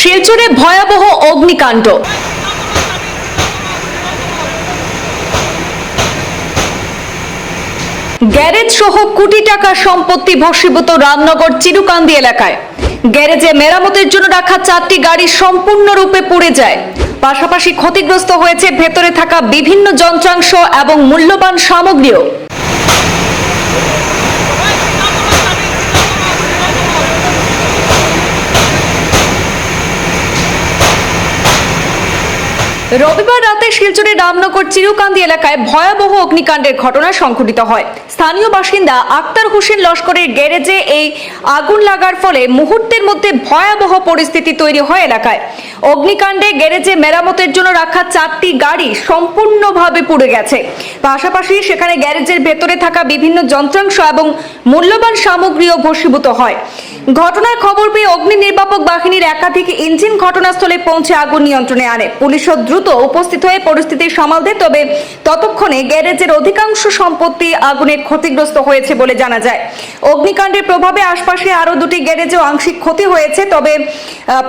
শিলচরে ভয়াবহ অগ্নিকাণ্ড। গ্যারেজ সহ কোটি টাকা সম্পত্তি ভস্মীভূত রামনগর চিরুকান্দি এলাকায়। গ্যারেজে মেরামতের জন্য রাখা চারটি গাড়ি সম্পূর্ণরূপে পুড়ে যায়। পাশাপাশি ক্ষতিগ্রস্ত হয়েছে ভেতরে থাকা বিভিন্ন যন্ত্রাংশ এবং মূল্যবান সামগ্রীও। রবিবার রাতে শিলচরের রামনগর চিরুকান্দি এলাকায় ভয়াবহ অগ্নিকাণ্ডের ঘটনা সংঘটিত হয়। স্থানীয় বাসিন্দা আক্তার হোসেন লস্করের গ্যারেজে এই আগুন লাগার ফলে মুহূর্তের মধ্যে ভয়াবহ পরিস্থিতি তৈরি হয় এলাকায়। অগ্নিকাণ্ডে গ্যারেজে মেরামতের জন্য রাখা চারটি গাড়ি সম্পূর্ণভাবে পুড়ে গেছে। পাশাপাশি সেখানে গ্যারেজের ভেতরে থাকা বিভিন্ন যন্ত্রাংশ এবং মূল্যবান সামগ্রীও ভস্মীভূত হয়। ঘটনার খবর পেয়ে অগ্নি নির্বাপক বাহিনীর একাধিক ইঞ্জিন ঘটনাস্থলে পৌঁছে আগুন নিয়ন্ত্রণে আনে। পুলিশও দ্রুত উপস্থিত হয়ে পরিস্থিতি সামাল দেয় তবে ততক্ষণে গ্যারেজের অধিকাংশ সম্পত্তি আগুনে ক্ষতিগ্রস্ত হয়েছে বলে জানা যায়। অগ্নিকাণ্ডের প্রভাবে আশপাশে আরও দুটি গ্যারেজেও আংশিক ক্ষতি হয়েছে, তবে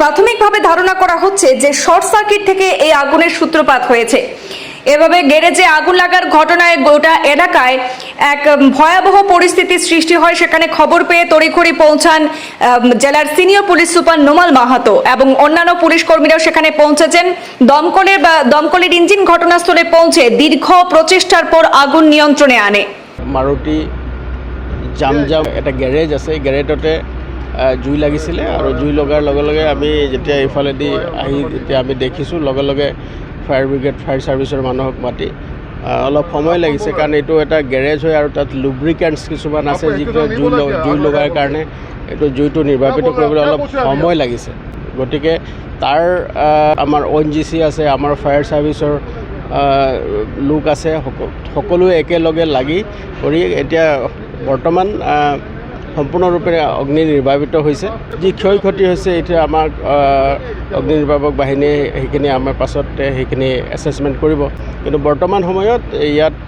প্রাথমিকভাবে ধারণা করা হচ্ছে যে শর্ট সার্কিট থেকে এই আগুনের সূত্রপাত হয়েছে। এভাবে গ্যারেজে আগুন লাগার ঘটনায় গোটা এলাকায় এক ভয়াবহ পরিস্থিতির সৃষ্টি হয়। সেখানে খবর পেয়ে তড়িঘড়ি পৌঁছান জেলার senior police super Nomal Mahato এবং অন্যান্য পুলিশ কর্মীরাও সেখানে পৌঁছেছেন। দমকলের দমকলের ইঞ্জিন ঘটনাস্থলে পৌঁছে দীর্ঘ প্রচেষ্টার পর আগুন নিয়ন্ত্রণে আনে। মাৰুতি জাম জাম এটা গেৰেজ আছে গেৰেজতে আহ, জুই লাগিছিলে আৰু জুই লগাৰ লগে লগে আমি যেতিয়া এইফালেদি আহি যেতিয়া আমি দেখিছোঁ লগে লগে ফায়াৰ ব্ৰিগেড ফায়াৰ ছাৰ্ভিচৰ মানুহক মাতি। অলপ সময় লাগিছে কাৰণ এইটো এটা গেৰেজ হয় আৰু তাত লুব্ৰিকেণ্টছ কিছুমান আছে যিটো জুই জুই লগাৰ কাৰণে। এইটো জুইটো নিৰ্বাপিত কৰিবলৈ অলপ সময় লাগিছে। গতিকে তাৰ আমাৰ অ' জি চি আছে, আমাৰ ফায়াৰ ছাৰ্ভিচৰ লোক আছে সক- সকলোৱে একেলগে লাগি কৰি এতিয়া বৰ্তমান সম্পূৰ্ণৰূপে অগ্নি নিৰ্বাপিত হৈছে। যি ক্ষয় ক্ষতি হৈছে এতিয়া আমাক অগ্নি নিৰ্বাপক বাহিনীয়ে সেইখিনি আমাৰ পাছত সেইখিনি এছেছমেণ্ট কৰিব। কিন্তু বৰ্তমান সময়ত ইয়াত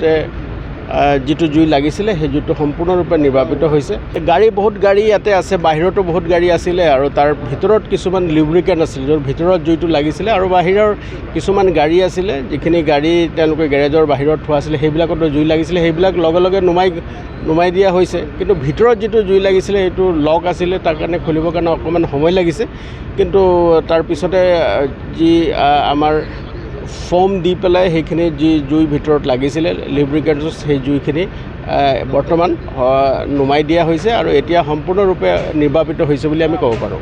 যিটো জুই লাগিছিলে, সেই জুইটো সম্পূৰ্ণৰূপে নিৰ্বাপিত হৈছে। গাড়ী বহুত গাড়ী ইয়াতে আছে, বাহিৰতো বহুত গাড়ী আছিলে আৰু তাৰ ভিতৰত কিছুমান লিব্ৰিকেণ্ট আছিলে, য'ৰ ভিতৰত জুইটো লাগিছিলে আৰু বাহিৰৰ কিছুমান গাড়ী আছিলে, যিখিনি গাড়ী তেওঁলোকে গেৰেজৰ বাহিৰত থোৱা আছিলে, সেইবিলাকতো জুই লাগিছিলে, সেইবিলাক লগে লগে নুমাই নুমাই দিয়া হৈছে। কিন্তু ভিতৰত যিটো জুই লাগিছিলে, সেইটো লক আছিলে, তাৰ কাৰণে খুলিবৰ কাৰণে অকণমান সময় লাগিছে। কিন্তু তাৰপিছতে যি আমাৰ ফোম দি পেলাই সেইখিনি যি জুই ভিতৰত লাগিছিলে লিব্ৰিকেটছ সেই জুইখিনি বৰ্তমান নুমাই দিয়া হৈছে আৰু এতিয়া সম্পূৰ্ণৰূপে নিৰ্বাপিত হৈছে বুলি আমি ক'ব পাৰোঁ।